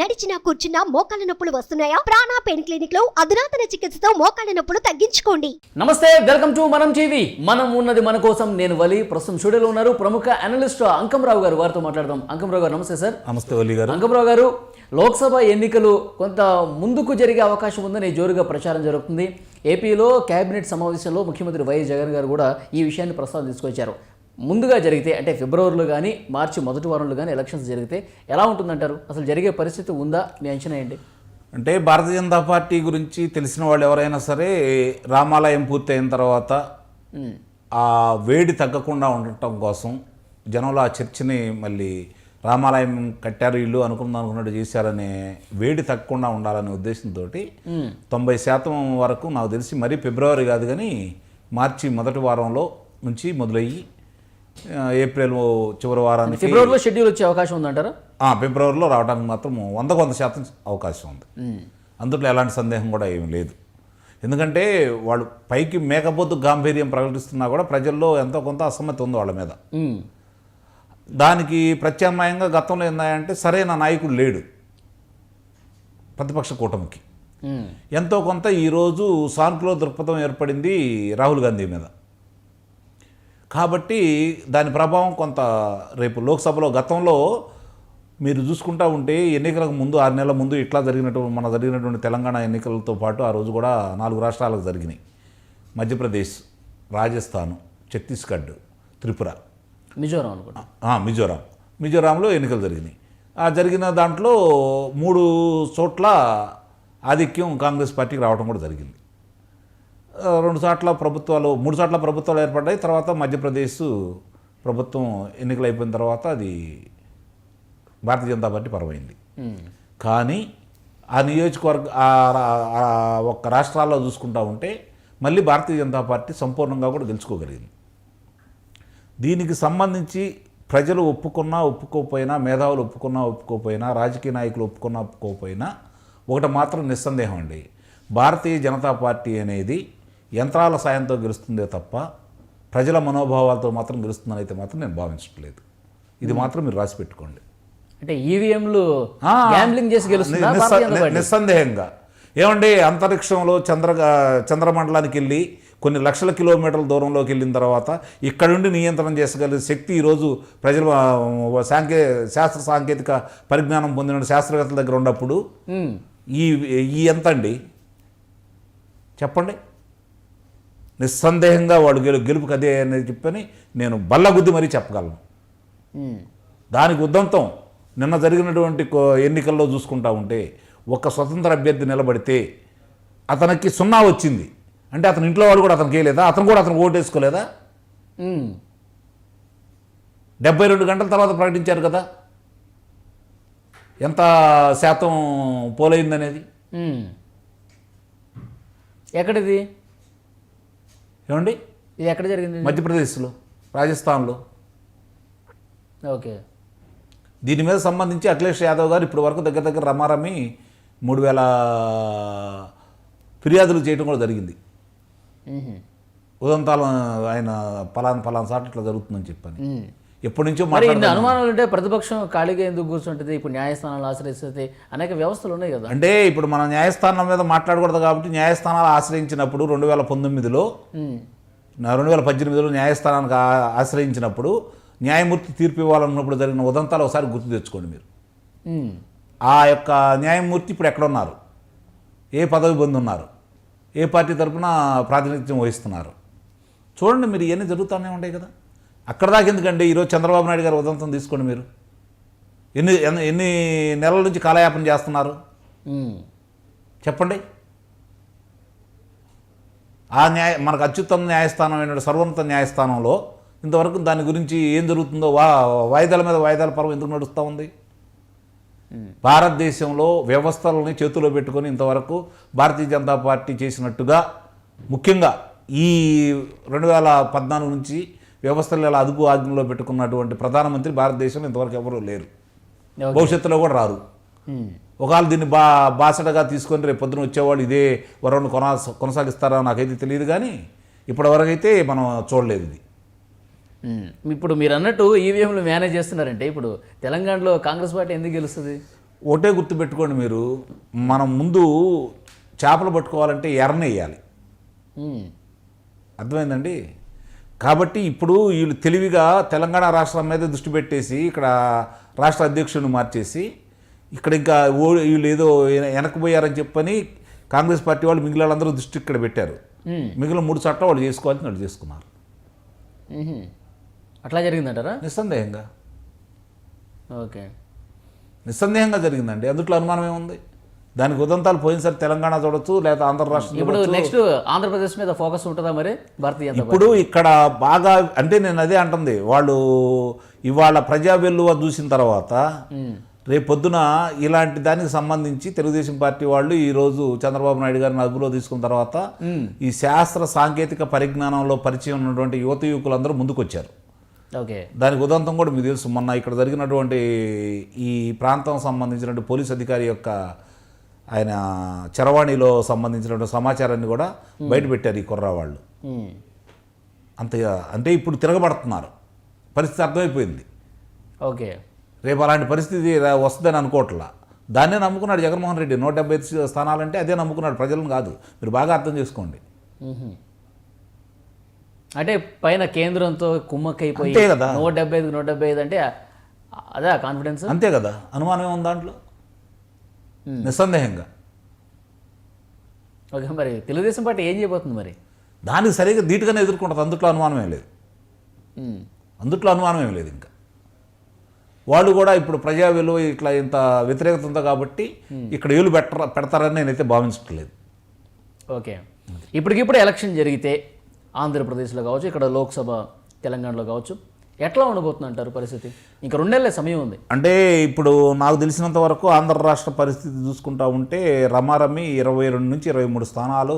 నడిచినా కూర్చున్నా మోకాళ్ళ నొప్పులు వస్తున్నాయా? ప్రాణా పెయిన్ క్లినిక్లో అధునాతన చికిత్సతో మోకాళ్ళ నొప్పులు తగ్గించుకోండి. నమస్తే వెల్కమ్ టు మనం టీవీ. మనం ఉన్నది మన కోసం నేను వలి. ప్రస్తుతం స్టూడియోలో ఉన్నారు ప్రముఖ అనలిస్ట్ అంకంరావు గారు. వారితో మాట్లాడదాం. అంకంరావు గారు నమస్తే సార్. నమస్తే వల్లి గారు. అంకంరావు గారు లోక్సభ ఎన్నికలు కొంత ముందుకు జరిగే అవకాశం ఉందని జోరుగా ప్రచారం జరుగుతుంది. ఏపీలో కేబినెట్ సమావేశంలో ముఖ్యమంత్రి వైఎస్ జగన్ గారు కూడా ఈ విషయాన్ని ప్రస్తావన తీసుకొచ్చారు. ముందుగా జరిగితే అంటే ఫిబ్రవరిలో కానీ మార్చి మొదటి వారంలో కానీ ఎలక్షన్స్ జరిగితే ఎలా ఉంటుందంటారు? అసలు జరిగే పరిస్థితి ఉందా? మీ అంచనా ఏంటి? అంటే భారతీయ జనతా పార్టీ గురించి తెలిసిన వాళ్ళు ఎవరైనా సరే రామాలయం పూర్తయిన తర్వాత ఆ వేడి తగ్గకుండా ఉండటం కోసం జనంలో ఆ చర్చని మళ్ళీ రామాలయం కట్టారు ఇల్లు అనుకుందాం అనుకున్నట్టు చేశారనే వేడి తగ్గకుండా ఉండాలనే ఉద్దేశంతో తొంభై శాతం వరకు నాకు తెలిసి మరీ ఫిబ్రవరి కాదు కానీ మార్చి మొదటి వారంలో నుంచి మొదలయ్యి ఏప్రిల్ చివరి వారానికి ఫిబ్రవరిలో షెడ్యూల్ వచ్చే అవకాశం ఉందంటారా? ఫిబ్రవరిలో రావడానికి మాత్రం వందకు వంద శాతం అవకాశం ఉంది. అందులో ఎలాంటి సందేహం కూడా ఏమీ లేదు. ఎందుకంటే వాళ్ళు పైకి మేకపోతు గాంభీర్యం ప్రకటిస్తున్నా కూడా ప్రజల్లో ఎంతో కొంత అసమ్మతి ఉంది వాళ్ళ మీద. దానికి ప్రత్యామ్నాయంగా గతంలో ఏందంటే సరైన నాయకుడు లేడు. ప్రతిపక్ష కూటమికి. ఎంతో కొంత ఈరోజు సానుకూల దృక్పథం ఏర్పడింది రాహుల్ గాంధీ మీద. కాబట్టి దాని ప్రభావం కొంత రేపు లోక్సభలో గతంలో మీరు చూసుకుంటా ఉంటే ఎన్నికలకు ముందు ఆరు నెలల ముందు ఇట్లా జరిగినటువంటి మన జరిగినటువంటి తెలంగాణ ఎన్నికలతో పాటు ఆ రోజు కూడా నాలుగు రాష్ట్రాలకు జరిగినాయి. మధ్యప్రదేశ్ రాజస్థాన్ ఛత్తీస్గఢ్ త్రిపుర. మిజోరాం అనుకుంటా. మిజోరాం. మిజోరాంలో ఎన్నికలు జరిగినాయి. ఆ జరిగిన దాంట్లో మూడు చోట్ల ఆధిక్యం కాంగ్రెస్ పార్టీకి రావడం కూడా జరిగింది. రెండు చోట్ల ప్రభుత్వాలు మూడు చోట్ల ప్రభుత్వాలు ఏర్పడ్డాయి తర్వాత మధ్యప్రదేశ్ ప్రభుత్వం ఎన్నికలు అయిపోయిన తర్వాత అది భారతీయ జనతా పార్టీ పరమైంది. కానీ ఆ నియోజకవర్గ ఒక్క రాష్ట్రాల్లో చూసుకుంటా ఉంటే మళ్ళీ భారతీయ జనతా పార్టీ సంపూర్ణంగా కూడా గెలుచుకోగలిగింది. దీనికి సంబంధించి ప్రజలు ఒప్పుకున్నా ఒప్పుకోకపోయినా మేధావులు ఒప్పుకున్నా ఒప్పుకోకపోయినా రాజకీయ నాయకులు ఒప్పుకున్నా ఒప్పుకోకపోయినా ఒకటి మాత్రం నిస్సందేహం అండి. భారతీయ జనతా పార్టీ అనేది యంత్రాల సాయంతో గెలుస్తుందే తప్ప ప్రజల మనోభావాలతో మాత్రం గెలుస్తుందని అయితే మాత్రం నేను భావించట్లేదు. ఇది మాత్రం మీరు రాసి పెట్టుకోండి అంటే ఈవీఎంలు గ్యాంబ్లింగ్ చేసి గెలుస్తుందా? నిస్సందేహంగా. ఏమండి అంతరిక్షంలో చంద్ర చంద్రమండలానికి వెళ్ళి కొన్ని లక్షల కిలోమీటర్ల దూరంలోకి వెళ్ళిన తర్వాత ఇక్కడ నుండి నియంత్రణ చేసగలిగే శక్తి ఈరోజు ప్రజలు సాంకే శాస్త్ర సాంకేతిక పరిజ్ఞానం పొందిన శాస్త్రవేత్తల దగ్గర ఉన్నప్పుడు ఉమ్, ఈ ఈ ఎంత అండి చెప్పండి. నిస్సందేహంగా వాడు గెలు గెలుపుకి అదే అనేది చెప్పని నేను బల్లగుద్ది మరీ చెప్పగలను. దానికి ఉద్దంతం నిన్న జరిగినటువంటి ఎన్నికల్లో చూసుకుంటా ఉంటే ఒక స్వతంత్ర అభ్యర్థి నిలబడితే అతనికి సున్నా వచ్చింది. అంటే అతని ఇంట్లో వాడు కూడా అతనికి వేయలేదా? అతను కూడా అతను ఓటేసుకోలేదా డెబ్బై రెండు గంటల తర్వాత ప్రకటించారు కదా. ఎంత శాతం పోలైందనేది. ఎక్కడిది? ఏమండి? ఇది ఎక్కడ జరిగింది మధ్యప్రదేశ్లో రాజస్థాన్లో. ఓకే. దీని మీద సంబంధించి అఖిలేష్ యాదవ్ గారు ఇప్పటి వరకు దగ్గర దగ్గర రమారమి మూడు వేల ఫిర్యాదులు చేయడం కూడా జరిగింది. ఉదంతాలు ఆయన పలానా పలానా సార్లు ఇట్లా జరుగుతుందని చెప్పని. ఎప్పటి నుంచో మరి ఇన్ని అనుమానాలు ఉంటే ప్రతిపక్షం ఖాళీగా ఎందుకు కూర్చుంటుంది? ఇప్పుడు న్యాయస్థానాలు ఆశ్రయిస్తుంది అనేక వ్యవస్థలు ఉన్నాయి కదా. అంటే ఇప్పుడు మనం న్యాయస్థానం మీద మాట్లాడకూడదు కాబట్టి న్యాయస్థానాలు ఆశ్రయించినప్పుడు రెండు వేల పంతొమ్మిదిలో రెండు వేల పద్దెనిమిదిలో న్యాయస్థానానికి ఆశ్రయించినప్పుడు న్యాయమూర్తి తీర్పు ఇవ్వాలన్నప్పుడు జరిగిన ఉదంతాలు ఒకసారి గుర్తు తెచ్చుకోండి మీరు. ఆ యొక్క న్యాయమూర్తి ఇప్పుడు ఎక్కడున్నారు? ఏ పదవి పొంది ఉన్నారు ఏ పార్టీ తరపున ప్రాతినిధ్యం వహిస్తున్నారు? చూడండి మీరు ఇవన్నీ జరుగుతూనే ఉంటాయి కదా. అక్కడ దాకా ఎందుకండి? ఈరోజు చంద్రబాబు నాయుడు గారు ఉదంతం తీసుకోండి మీరు. ఎన్ని ఎన్ని- నెలల నుంచి కాలయాపన చేస్తున్నారు? చెప్పండి. ఆ న్యాయ మనకు అత్యుత్తమ న్యాయస్థానం అయిన సర్వోన్నత న్యాయస్థానంలో ఇంతవరకు దాని గురించి ఏం జరుగుతుందో వా వాయిదాల మీద వాయిదాల పర్వం ఎందుకు నడుస్తూ ఉంది? భారతదేశంలో వ్యవస్థలని చేతిలో పెట్టుకొని ఇంతవరకు భారతీయ జనతా పార్టీ చేసినట్టుగా ముఖ్యంగా ఈ రెండు వేల పద్నాలుగు నుంచి వ్యవస్థలు ఇలా అదుపు ఆజ్ఞలో పెట్టుకున్నటువంటి ప్రధానమంత్రి భారతదేశంలో ఇంతవరకు ఎవరూ లేరు. భవిష్యత్తులో కూడా రారు. ఒకవేళ దీన్ని బా బాసటగా తీసుకొని రేపు పొద్దున వచ్చేవాళ్ళు ఇదే వరవను కొనా కొనసాగిస్తారా నాకైతే తెలియదు కానీ ఇప్పటివరకు అయితే మనం చూడలేదు ఇది. ఇప్పుడు మీరు అన్నట్టు ఈవీఎంలు మేనేజ్ చేస్తున్నారంటే ఇప్పుడు తెలంగాణలో కాంగ్రెస్ పార్టీ ఎందుకు గెలుస్తుంది? ఒకటే గుర్తుపెట్టుకోండి మీరు మనం ముందు చేపలు పట్టుకోవాలంటే ఎర్రనేయాలి. అర్థమైందండి? కాబట్టి ఇప్పుడు వీళ్ళు తెలివిగా తెలంగాణ రాష్ట్రం మీద దృష్టి పెట్టేసి ఇక్కడ రాష్ట్ర అధ్యక్షుడిని మార్చేసి ఇక్కడ ఇంకా ఓ వీళ్ళు ఏదో వెన- వెనక్కిపోయారని చెప్పని కాంగ్రెస్ పార్టీ వాళ్ళు మిగిలిన వాళ్ళందరూ దృష్టి ఇక్కడ పెట్టారు. మిగిలిన మూడు చట్టాలు వాళ్ళు చేసుకోవాలని వాళ్ళు చేసుకున్నారు. అట్లా జరిగిందంటారా? నిస్సందేహంగా. ఓకే. నిస్సందేహంగా జరిగిందండి. అందుట్లో అనుమానం ఏముంది? దానికి ఉదంతాలు పోయినసారి తెలంగాణ చూడొచ్చు లేదా ఆంధ్ర రాష్ట్రం ఇప్పుడు. నెక్స్ట్ ఆంధ్రప్రదేశ్ మీద ఫోకస్ ఉంటుందా మరి? భారతీయ ఇప్పుడు ఇక్కడ బాగా అంటే నేను అదే అంటుంది వాళ్ళు ఇవాళ ప్రజా వెల్లువ చూసిన తర్వాత రేపు పొద్దున ఇలాంటి దానికి సంబంధించి తెలుగుదేశం పార్టీ వాళ్ళు ఈరోజు చంద్రబాబు నాయుడు గారిని అదుపులో తీసుకున్న తర్వాత ఈ శాస్త్ర సాంకేతిక పరిజ్ఞానంలో పరిచయం ఉన్నటువంటి యువత యువకులందరూ ముందుకొచ్చారు. ఓకే. దానికి ఉదంతం కూడా మీకు తెలుసు మొన్న ఇక్కడ జరిగినటువంటి ఈ ప్రాంతం సంబంధించినటువంటి పోలీస్ అధికారి యొక్క ఆయన చరవాణిలో సంబంధించినటువంటి సమాచారాన్ని కూడా బయటపెట్టారు ఈ కుర్రా వాళ్ళు. ఉమ్. అంత అంటే ఇప్పుడు తిరగబడుతున్నారు. పరిస్థితి అర్థమైపోయింది. ఓకే. రేపు అలాంటి పరిస్థితి వస్తుందని అనుకోవట్లా. దాన్నే నమ్ముకున్నాడు జగన్మోహన్ రెడ్డి. నూట డెబ్బై ఐదు స్థానాలంటే అదే నమ్ముకున్నాడు. ప్రజలను కాదు. మీరు బాగా అర్థం చేసుకోండి. అంటే పైన కేంద్రంతో కుమ్మక్కైపోయి. నూట డెబ్బై ఐదు నూట డెబ్బై ఐదు అంటే అదే కాన్ఫిడెన్స్ అంతే కదా. అనుమానం ఏముంది దాంట్లో? నిస్సందేహంగా. ఓకే మరి తెలుగుదేశం పార్టీ ఏం చేయబోతుంది మరి? దానికి సరిగ్గా ధీటుగానే ఎదుర్కొంటుంది అందుట్లో అనుమానం ఏం లేదు. అందుట్లో అనుమానం ఏం లేదు ఇంకా. వాళ్ళు కూడా ఇప్పుడు ప్రజా విలువ ఇట్లా ఇంత వ్యతిరేకత ఉంది కాబట్టి ఇక్కడ ఏలు పెట్ట పెడతారని నేనైతే భావించట్లేదు. ఓకే. ఇప్పటికిప్పుడు ఎలక్షన్ జరిగితే ఆంధ్రప్రదేశ్లో కావచ్చు ఇక్కడ లోక్సభ తెలంగాణలో కావచ్చు ఎట్లా ఉండబోతుంది అంటారు పరిస్థితి? ఇంకా రెండేళ్ళే సమయం ఉంది. అంటే ఇప్పుడు నాకు తెలిసినంత వరకు ఆంధ్ర రాష్ట్ర పరిస్థితి చూసుకుంటా ఉంటే రమారమి ఇరవై రెండు నుంచి ఇరవై మూడు స్థానాలు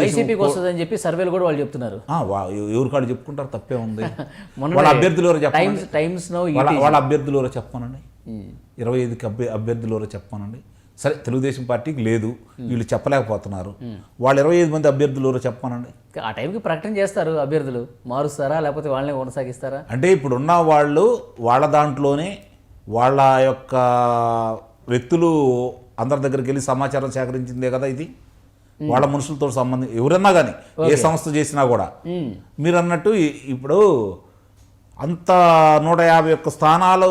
వైసీపీకి వస్తుందని చెప్పి సర్వేలు కూడా వాళ్ళు చెప్తున్నారు. ఎవరు కాడు చెప్పుకుంటారు తప్పే ఉంది. వాళ్ళ అభ్యర్థులు ఎవరో టైమ్స్ టైమ్స్ వాళ్ళ అభ్యర్థులు ఎవరో చెప్పానండి. ఇరవై ఐదుకి అభ్య అభ్యర్థులు ఎవరో చెప్పానండి. సరే తెలుగుదేశం పార్టీకి లేదు వీళ్ళు చెప్పలేకపోతున్నారు. వాళ్ళు ఇరవై ఐదు మంది అభ్యర్థులు ఎవరో చెప్పానండి ఆ టైంకి ప్రకటన చేస్తారు అభ్యర్థులు. మారుస్తారా లేకపోతే వాళ్ళనే కొనసాగిస్తారా? అంటే ఇప్పుడున్న వాళ్ళు వాళ్ళ దాంట్లోనే వాళ్ళ యొక్క వ్యక్తులు అందరి దగ్గరికి వెళ్ళి సమాచారం సేకరించిందే కదా ఇది? వాళ్ళ మనుషులతో సంబంధం ఎవరన్నా కానీ ఏ సంస్థ చేసినా కూడా. మీరు అన్నట్టు ఇప్పుడు అంత నూట యాభై ఒక్క స్థానాలు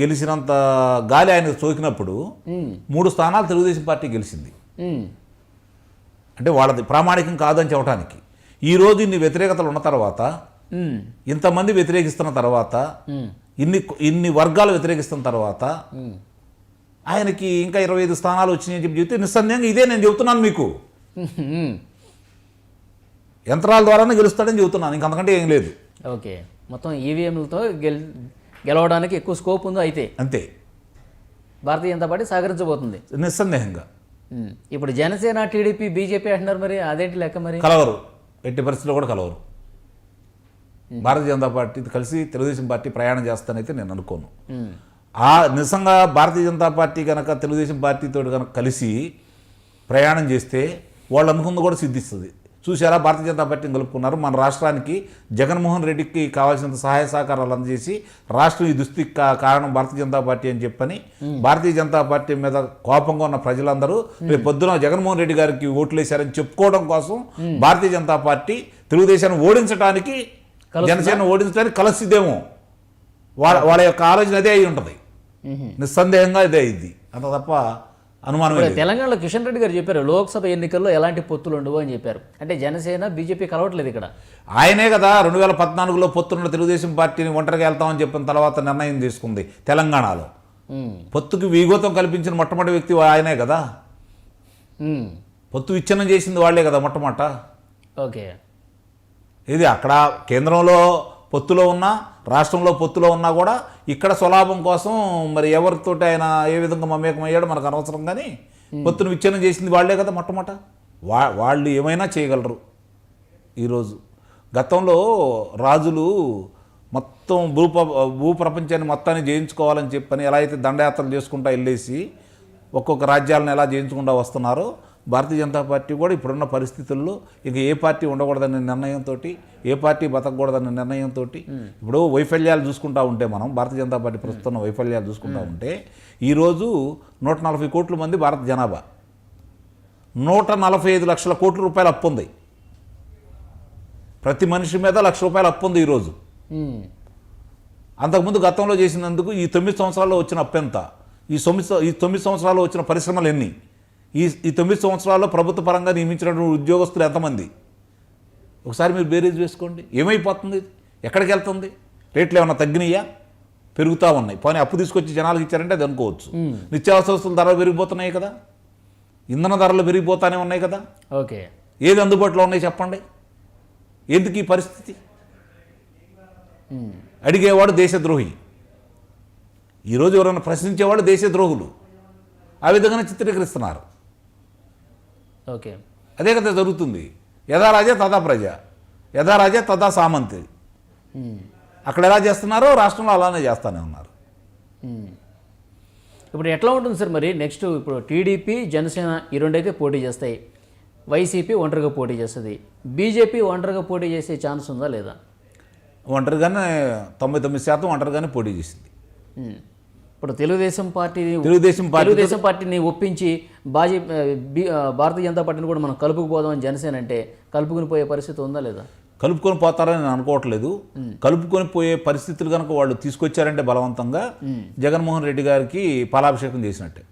గెలిచినంత గాలి ఆయన సోకినప్పుడు. మూడు స్థానాలు తెలుగుదేశం పార్టీ గెలిచింది. అంటే వాళ్ళది ప్రామాణికం కాదని చెప్పడానికి ఈరోజు ఇన్ని వ్యతిరేకతలు ఉన్న తర్వాత. ఇంతమంది వ్యతిరేకిస్తున్న తర్వాత. ఇన్ని ఇన్ని వర్గాలు వ్యతిరేకిస్తున్న తర్వాత. ఆయనకి ఇంకా ఇరవై ఐదు స్థానాలు వచ్చినాయని చెప్పి చెప్తే నిస్సందేహంగా ఇదే నేను చెబుతున్నాను మీకు. యంత్రాల ద్వారానే గెలుస్తాడని చెబుతున్నాను ఇంకంతకంటే ఏం లేదు ఓకే మొత్తం ఈవీఎంలతో గెల్ గెలవడానికి ఎక్కువ స్కోప్ ఉందో అయితే. అంతే. భారతీయ జనతా పార్టీ సహకరించబోతుంది. నిస్సందేహంగా. ఇప్పుడు జనసేన టీడీపీ బీజేపీ అంటున్నారు మరి అదేంటి లెక్క మరి? కలవరు. ఎట్టి పరిస్థితుల్లో కూడా కలవరు. భారతీయ జనతా పార్టీ కలిసి తెలుగుదేశం పార్టీ ప్రయాణం చేస్తానైతే నేను అనుకోను. ఆ నిజంగా భారతీయ జనతా పార్టీ కనుక తెలుగుదేశం పార్టీతో కనుక కలిసి ప్రయాణం చేస్తే వాళ్ళు అనుకుంది కూడా సిద్ధిస్తుంది. చూసారా భారతీయ జనతా పార్టీని కలుపుకున్నారు మన రాష్ట్రానికి జగన్మోహన్ రెడ్డికి కావాల్సినంత సహాయ సహకారాలు అందజేసి రాష్ట్రం ఈ దుస్థితికి కా- కారణం భారతీయ జనతా పార్టీ అని చెప్పని భారతీయ జనతా పార్టీ మీద కోపంగా ఉన్న ప్రజలందరూ రేపు పొద్దున జగన్మోహన్ రెడ్డి గారికి ఓట్లేశారని చెప్పుకోవడం కోసం భారతీయ జనతా పార్టీ తెలుగుదేశాన్ని ఓడించడానికి జనసేన ఓడించడానికి కలసిద్దేమో వాళ్ళ వాళ్ళ యొక్క ఆలోచన అదే అయి ఉంటుంది. నిస్సందేహంగా ఇదే అయింది. అంత తప్ప లేదు తెలంగాణలో కిషన్ రెడ్డి గారు చెప్పారు లోక్సభ ఎన్నికల్లో ఎలాంటి పొత్తులు ఉండవు అని చెప్పారు. అంటే జనసేన బీజేపీ కలవట్లేదు ఇక్కడ. ఆయనే కదా రెండు వేల పద్నాలుగులో పొత్తున్న తెలుగుదేశం పార్టీని ఒంటరిగా వెళ్తామని చెప్పిన తర్వాత నిర్ణయం తీసుకుంది తెలంగాణలో. పొత్తుకి వీగోతం కల్పించిన మొట్టమొదటి వ్యక్తి ఆయనే కదా. పొత్తు విచ్ఛిన్నం చేసింది వాళ్ళే కదా మొట్టమొదట. ఓకే. ఇది అక్కడ కేంద్రంలో పొత్తులో ఉన్నా రాష్ట్రంలో పొత్తులో ఉన్నా కూడా ఇక్కడ స్వలాభం కోసం మరి ఎవరితోటి ఆయన ఏ విధంగా మమేకం అయ్యాడో మనకు అనవసరం కానీ పొత్తును విచ్ఛిన్నం చేసింది వాళ్ళే కదా మొట్టమొదట వా వాళ్ళు ఏమైనా చేయగలరు ఈరోజు. గతంలో రాజులు మొత్తం భూ భూ ప్రపంచాన్ని మొత్తాన్ని జయించుకోవాలని చెప్పని ఎలా అయితే దండయాత్రలు చేసుకుంటా వెళ్ళేసి ఒక్కొక్క రాజ్యాలను ఎలా జయించుకుంటా వస్తున్నారో భారతీయ జనతా పార్టీ కూడా ఇప్పుడున్న పరిస్థితుల్లో ఇక ఏ పార్టీ ఉండకూడదనే నిర్ణయంతో ఏ పార్టీ బతకూడదనే నిర్ణయంతో ఇప్పుడు వైఫల్యాలు చూసుకుంటా ఉంటే మనం భారతీయ జనతా పార్టీ ప్రస్తుతం వైఫల్యాలు చూసుకుంటా ఉంటే ఈరోజు నూట నలభై కోట్ల మంది భారత జనాభా. నూట నలభై ఐదు లక్షల కోట్ల రూపాయలు అప్పు ఉంది. ప్రతి మనిషి మీద లక్ష రూపాయలు అప్పు ఉంది ఈరోజు. అంతకుముందు గతంలో చేసినందుకు ఈ తొమ్మిది సంవత్సరాల్లో వచ్చిన అప్పు ఎంత? ఈ తొమ్మిది ఈ తొమ్మిది సంవత్సరాల్లో వచ్చిన పరిశ్రమలు ఎన్ని? ఈ ఈ తొమ్మిది సంవత్సరాల్లో ప్రభుత్వ పరంగా నియమించినటువంటి ఉద్యోగస్తులు ఎంతమంది? ఒకసారి మీరు బేరీజ్ వేసుకోండి. ఏమైపోతుంది? ఎక్కడికి వెళ్తుంది? రేట్లు ఏమైనా తగ్గినాయా? పెరుగుతూ ఉన్నాయి. పోనీ అప్పు తీసుకొచ్చి జనాలకు ఇచ్చారంటే అది అనుకోవచ్చు. నిత్యావసర వస్తువుల ధరలు పెరిగిపోతున్నాయి కదా. ఇంధన ధరలు పెరిగిపోతానే ఉన్నాయి కదా. ఓకే. ఏది అందుబాటులో ఉన్నాయి చెప్పండి? ఎందుకు ఈ పరిస్థితి? అడిగేవాడు దేశద్రోహి. ఈరోజు ఎవరైనా ప్రశ్నించేవాడు దేశద్రోహులు. ఆ విధంగానే చిత్రీకరిస్తున్నారు. ఓకే. అదే కదా జరుగుతుంది. యథా రాజా తదా ప్రజ. యథా రాజా తదా సామంతి. ఉమ్. అక్కడ ఎలా చేస్తున్నారో రాష్ట్రంలో అలానే చేస్తానే ఉన్నారు. ఉమ్. ఇప్పుడు ఎట్లా ఉంటుంది సార్ మరి? నెక్స్ట్ ఇప్పుడు టీడీపీ జనసేన ఈ రెండైతే పోటీ చేస్తాయి. వైసీపీ ఒంటరిగా పోటీ చేస్తుంది. బీజేపీ ఒంటరిగా పోటీ చేసే ఛాన్స్ ఉందా లేదా? ఒంటరిగానే తొంభై తొమ్మిది శాతం ఒంటరిగానే పోటీ చేసింది. ఉమ్. ఇప్పుడు తెలుగుదేశం పార్టీ తెలుగుదేశం తెలుగుదేశం పార్టీని ఒప్పించి బాజీ భారతీయ జనతా పార్టీని కూడా మనం కలుపుకుపోదామని జనసేన అంటే కలుపుకుని పోయే పరిస్థితి ఉందా లేదా? కలుపుకొని పోతారని నేను అనుకోవట్లేదు. కలుపుకొని పోయే పరిస్థితులు కనుక వాళ్ళు తీసుకొచ్చారంటే బలవంతంగా జగన్మోహన్ రెడ్డి గారికి పాలాభిషేకం చేసినట్టే.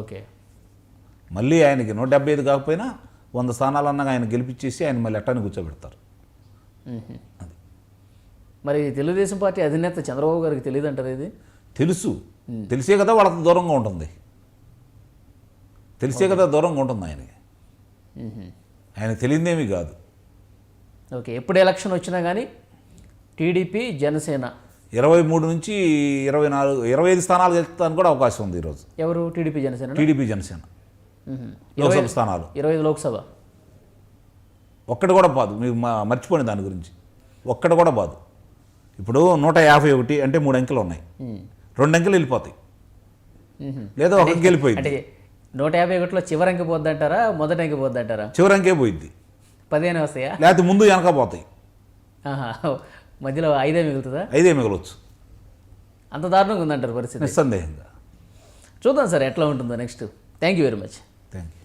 ఓకే. మళ్ళీ ఆయనకి నూట డెబ్బై ఐదు కాకపోయినా వంద స్థానాలు అన్నగా ఆయన గెలిపించేసి ఆయన మళ్ళీ ఎట్టాన్ని కూర్చోబెడతారు. మరి తెలుగుదేశం పార్టీ అధినేత చంద్రబాబు గారికి తెలియదు అంటారు ఇది? తెలుసు. తెలిసే కదా వాళ్ళకి దూరంగా ఉంటుంది. తెలిసే కదా దూరంగా ఉంటుంది ఆయనకి. ఆయన తెలియదేమీ కాదు. ఓకే ఎప్పుడు ఎలక్షన్ వచ్చినా కానీ టీడీపీ జనసేన. ఇరవై మూడు నుంచి ఇరవై నాలుగు ఇరవై ఐదు స్థానాలు గెలుస్తానికి కూడా అవకాశం ఉంది ఈరోజు. ఎవరు? టీడీపీ జనసేన? టీడీపీ జనసేన. లోక్సభ స్థానాలు. ఇరవై ఐదు లోక్సభ? ఒక్కటి కూడా బాదు. మీరు మర్చిపోండి దాని గురించి. ఒక్కటి కూడా బాదు. ఇప్పుడు నూట యాభై ఒకటి అంటే మూడు అంకెలు ఉన్నాయి. రెండు అంకెలు వెళ్ళిపోతాయి. లేదా ఒక అంకె వెళ్ళిపోయింది అంటే నూట యాభై ఒకటిలో చివరి అంకి పోద్ది అంటారా మొదటి అంకి పోద్ది అంటారా చివరి అంకే పోయింది పదిహేను వస్తాయా? లేకపోతే ముందు వెనక పోతాయి. మధ్యలో ఐదే మిగులుతుందా? ఐదే మిగలవచ్చు అంత దారుణంగా ఉందంటారు పరిస్థితి. నిస్సందేహంగా. చూద్దాం సార్ ఎట్లా ఉంటుందో next. Thank you very much thank you